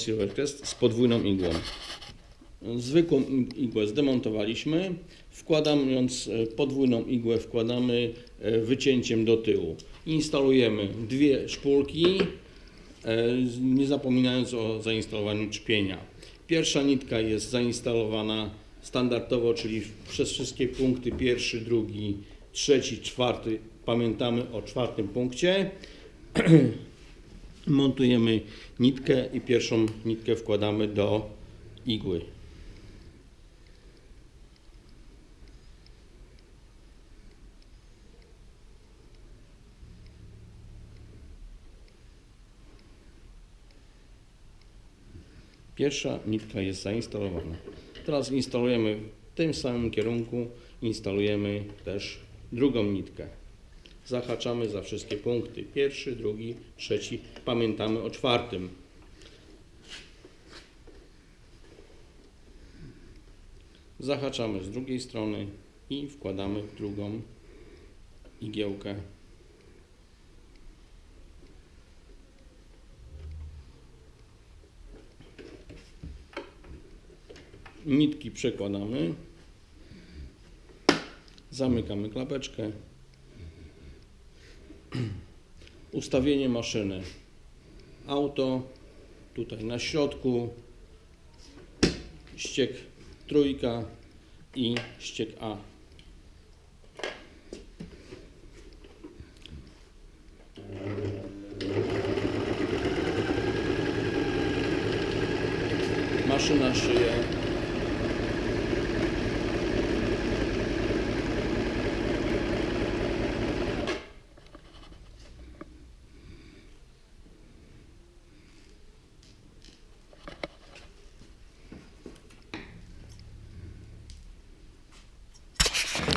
Silvercrest z podwójną igłą. Zwykłą igłę zdemontowaliśmy, wkładając e, podwójną igłę wkładamy e, wycięciem do tyłu. Instalujemy dwie szpulki, e, nie zapominając o zainstalowaniu czpienia. Pierwsza nitka jest zainstalowana standardowo, czyli przez wszystkie punkty pierwszy, drugi, trzeci, czwarty. Pamiętamy o czwartym punkcie. Montujemy nitkę i pierwszą nitkę wkładamy do igły. Pierwsza nitka jest zainstalowana. Teraz instalujemy w tym samym kierunku, instalujemy też drugą nitkę. Zahaczamy za wszystkie punkty. Pierwszy, drugi, trzeci. Pamiętamy o czwartym. Zahaczamy z drugiej strony i wkładamy drugą igiełkę. Nitki przekładamy. Zamykamy klapeczkę. Ustawienie maszyny. Auto. Tutaj na środku. Ściek trójka i ściek A. Maszyna szyje